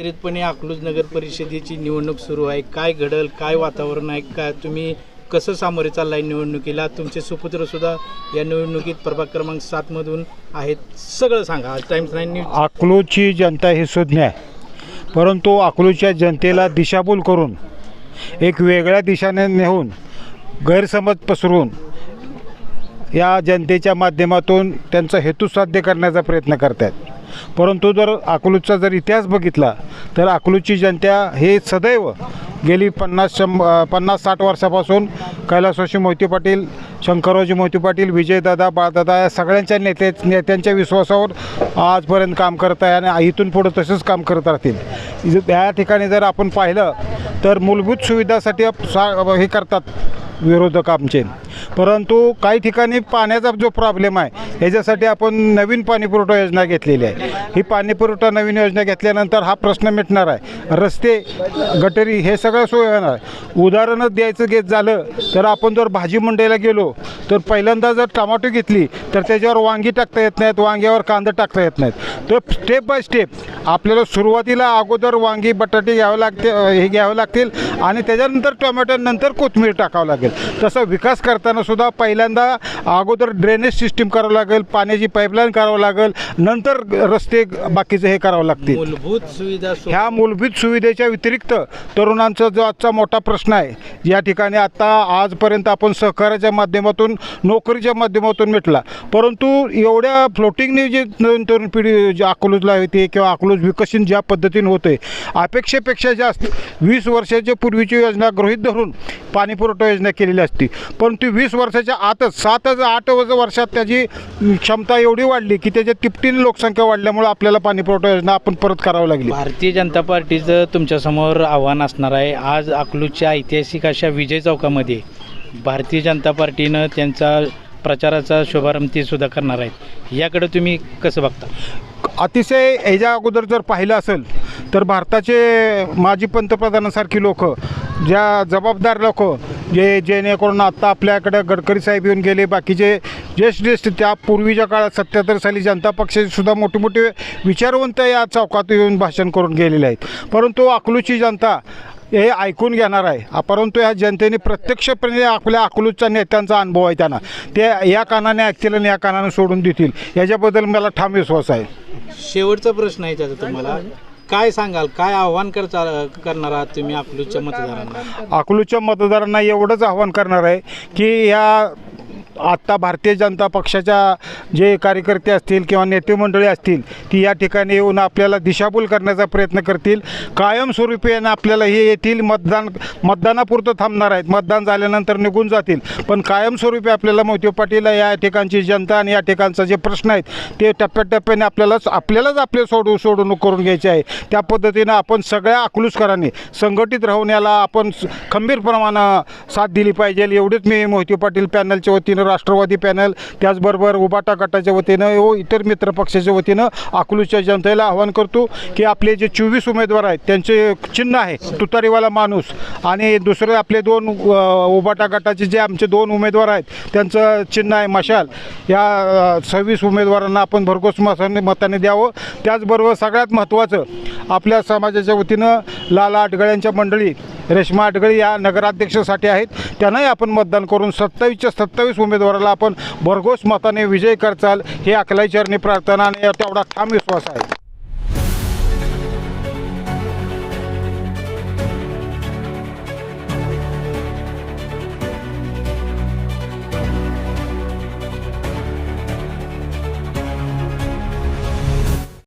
एकत्रितपणे अकलूज नगर परिषदेची निवडणूक सुरू आहे. काय घडल काय वातावरण आहे काय तुम्ही कसं सामोरे चाललाय निवडणुकीला? तुमचे सुपुत्र सुद्धा या निवडणुकीत प्रभाग क्रमांक सात मधून आहेत. सगळं सांगा. आज टाइम्स नाईन न्यूज अकलूजची जनता ही सुज्ञ आहे. परंतु अकलूजच्या जनतेला दिशाभूल करून एक वेगळ्या दिशाने नेऊन गैरसमज पसरून या जनतेच्या माध्यमातून त्यांचा हेतू साध्य करण्याचा प्रयत्न करत आहेत परंतु जर अकलूजचा जर इतिहास बघितला तर अकलूजची जनता हे सदैव गेली पन्नास शंभ पन्नास साठ वर्षापासून कैलासवाशी मोहिते पाटील शंकररावजी मोहिते पाटील विजयदादा बाळदादा या सगळ्यांच्या नेते नेत्यांच्या विश्वासावर आजपर्यंत काम करत आहे आणि इथून पुढं तसंच काम करत राहतील. या ठिकाणी जर आपण पाहिलं तर मूलभूत सुविधासाठी सा हे करतात विरोधक आमचे. परंतु काही ठिकाणी पाण्याचा जो प्रॉब्लेम आहे ह्याच्यासाठी आपण नवीन पाणीपुरवठा योजना घेतलेली आहे. ही पाणीपुरवठा नवीन योजना घेतल्यानंतर हा प्रश्न मिटणार आहे. रस्ते गटरी हे सगळं सोय होणार आहे. उदाहरणच द्यायचं घेत झालं तर आपण जर भाजी मंडईला गेलो तर पहिल्यांदा जर टमाटो घेतली तर त्याच्यावर वांगी टाकता येत नाहीत वांग्यावर कांदा टाकता येत नाहीत. तर स्टेप बाय स्टेप आपल्याला सुरुवातीला अगोदर वांगी बटाटे घ्यावं लागते हे घ्यावं लागतील आणि त्याच्यानंतर टोमॅटो नंतर कोथिंबीर टाकावं लागेल. तसा विकास करता करताना सुद्धा पहिल्यांदा अगोदर ड्रेनेज सिस्टीम करावं लागेल पाण्याची पाईपलाईन करावं लागेल नंतर रस्ते बाकीचे हे करावं लागतील. मूलभूत सुविधा ह्या मूलभूत सुविधेच्या व्यतिरिक्त तरुणांचा जो आजचा मोठा प्रश्न आहे या ठिकाणी आता आजपर्यंत आपण सहकार्याच्या माध्यमातून नोकरीच्या माध्यमातून मिटला. परंतु एवढ्या फ्लोटिंगने जे नवीन तरुण पिढी जी अकलूजला येते किंवा अकलूज विकसित ज्या पद्धतीने होते अपेक्षेपेक्षा जास्त वीस वर्षाच्या पूर्वीची योजना गृहीत धरून पाणी पुरवठा योजना केलेली असती. पण ती वीस वर्षाच्या आतच सातच आठ वर्षात त्याची क्षमता एवढी वाढली की त्याच्या तिपटीने लोकसंख्या वाढल्यामुळे आपल्याला पाणी पुरवठा योजना आपण परत करावी लागली. भारतीय जनता पार्टीचं तुमच्यासमोर आव्हान असणार आहे. आज अकलूजच्या ऐतिहासिक अशा विजय चौकामध्ये भारतीय जनता पार्टीनं त्यांचा प्रचाराचा शुभारंभ ते सुद्धा करणार आहेत. याकडे तुम्ही कसं बघता? अतिशय ह्याच्या अगोदर जर पाहिलं असेल तर भारताचे माजी पंतप्रधानासारखी लोक ज्या जबाबदार लोक जे जेणेकरून आत्ता आपल्याकडे गडकरी साहेब येऊन गेले बाकीचे ज्येष्ठ ज्येष्ठ त्या पूर्वीच्या काळात सत्याहत्तर साली जनता पक्षाचे सुद्धा मोठे मोठे विचारवंत या चौकात येऊन भाषण करून गेलेले आहेत. परंतु अकलूची जनता हे ऐकून घेणार आहे. परंतु या जनतेने प्रत्यक्षपणे आपल्या अकलूजच्या नेत्यांचा अनुभव आहे त्यांना. ते या कानाने ऐकतील आणि या कानाने सोडून देतील. याच्याबद्दल मला ठाम विश्वास आहे. शेवटचा प्रश्न आहे त्याचा तुम्हाला. काय सांगाल? काय आव्हान करता करणार आहात तुम्ही अकलूजच्या मतदारांना? अकलूजच्या मतदारांना एवढंच आव्हान करणार आहे की या आत्ता भारतीय जनता पक्षाच्या जे कार्यकर्ते असतील किंवा नेते मंडळी असतील ती या ठिकाणी येऊन आपल्याला दिशाभूल करण्याचा प्रयत्न करतील. कायमस्वरूपी आपल्याला हे येथील मतदान मतदानापुरतं थांबणार आहेत. मतदान झाल्यानंतर निघून जातील. पण कायमस्वरूपी आपल्याला मोती पाटील या ठिकाणची जनता आणि या ठिकाणचा जे प्रश्न आहेत ते टप्प्याटप्प्याने आपल्यालाच आपल्यालाच आपले सोडू सोडवणूक करून घ्यायचे आहे. त्या पद्धतीनं आपण सगळ्या अकलूजकरांनी संघटित राहून याला आपण स- खंबीरप्रमाणे साथ दिली पाहिजे. एवढेच मी मोहिती पाटील पॅनलच्या वतीनं राष्ट्रवादी पॅनल त्याचबरोबर उबाटा गटाच्या वतीनं व इतर मित्र पक्षाच्या वतीनं अकलूच्या जनतेला आवाहन करतो की आपले जे चोवीस उमेदवार आहेत त्यांचे चिन्ह आहे तुतारीवाला माणूस. आणि दुसरे आपले दोन उबाटा गटाचे जे आमचे दोन उमेदवार आहेत त्यांचं चिन्ह आहे मशाल. या सव्वीस उमेदवारांना आपण भरघोस मताने मताने द्यावं. त्याचबरोबर सगळ्यात महत्त्वाचं आपल्या समाजाच्या वतीनं लाला अडगळ्यांच्या मंडळी रेश्मा अडगळे या नगराध्यक्षासाठी आहेत. त्यांनाही आपण मतदान करून सत्तावीसच्या सत्तावीस उमेदवाराला आपण भरघोस मताने विजय करचाल हे अकलाईचरणी प्रार्थना आणि तेवढा ठाम विश्वास आहे.